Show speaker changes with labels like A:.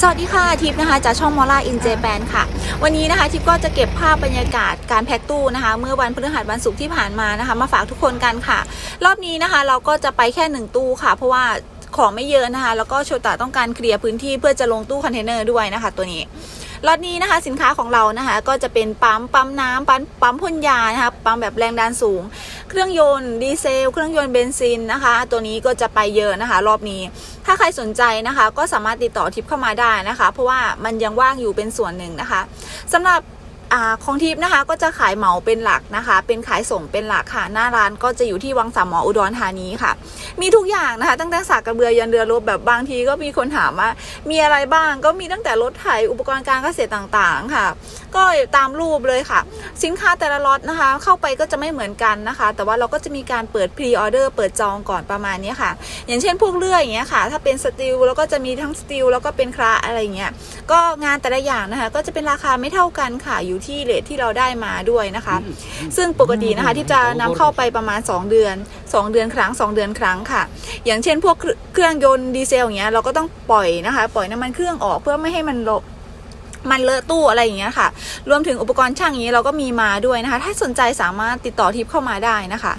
A: สวัสดีค่ะทิปนะคะจากช่องมอล่าอินเจแปนค่ะ วันนี้นะคะทิปก็จะเก็บภาพบรรยากาศการแพ็คตู้นะคะ เมื่อวันพฤหัสวันศุกร์ที่ผ่านมานะคะ มาฝากทุกคนกันค่ะ รอบนี้นะคะ เราก็จะไปแค่หนึ่งตู้ค่ะ เพราะว่าของไม่เยอะนะคะ แล้วก็โชตะต้องการเคลียร์พื้นที่เพื่อจะลงตู้คอนเทนเนอร์ด้วยนะคะ ตัวนี้ ล็อตนี้นะคะสินค้าของเรานะคะก็จะเป็นปั๊มปั๊มน้ำปั๊มปั๊มพ่นยานะคะปั๊มแบบแรงดันสูง เครื่องยนต์ดีเซล เครื่องยนต์เบนซินนะคะ ตัวนี้ก็จะไปเยอะนะคะ รอบนี้ ถ้าใครสนใจนะคะ ก็สามารถติดต่อทิปเข้ามาได้นะคะ เพราะว่ามันยังว่างอยู่เป็นส่วนหนึ่งนะคะสำหรับ ของทิปนะคะก็จะขายเหมาเป็นหลักนะคะ เป็นขายส่งเป็นหลักค่ะ หน้าร้านก็จะอยู่ที่วังสามหมออุดรธานีค่ะ มีทุกอย่างนะคะ ตั้งแต่สากกระเบือยันเรือรบแบบบางทีก็มีคนถามว่ามีอะไรบ้างก็มีตั้งแต่รถไถอุปกรณ์การเกษตรต่างๆค่ะ ก็ตามรูปเลยค่ะ สินค้าแต่ละล็อตนะคะ เข้าไปก็จะไม่เหมือนกันนะคะ แต่ว่าเราก็จะมีการเปิดพรีออเดอร์เปิดจองก่อนประมาณนี้ค่ะ อย่างเช่นพวกเลื่อยอย่างเงี้ยค่ะ ถ้าเป็นสตีลแล้วก็จะมีทั้งสตีลแล้วก็เป็นคราอะไรเงี้ยก็งานแต่ละอย่างนะคะ ก็จะเป็นราคาไม่เท่ากันค่ะอยู่ที่เรทที่เราได้มาด้วยนะคะ ซึ่งปกตินะคะที่จะนำเข้าไปประมาณ 2 เดือน 2 เดือนครั้ง 2 เดือนครั้งค่ะ อย่างเช่น พวกเครื่องเครื่องยนต์ดีเซลอย่างเงี้ยเราก็ต้องปล่อยนะคะ ปล่อยน้ำมันเครื่องออกเพื่อไม่ให้มันลบมันเลอะตู้อะไรอย่างเงี้ยค่ะ รวมถึงอุปกรณ์ช่างอย่างนี้เราก็มีมาด้วยนะคะ ถ้าสนใจสามารถติดต่อทิปเข้ามาได้นะคะ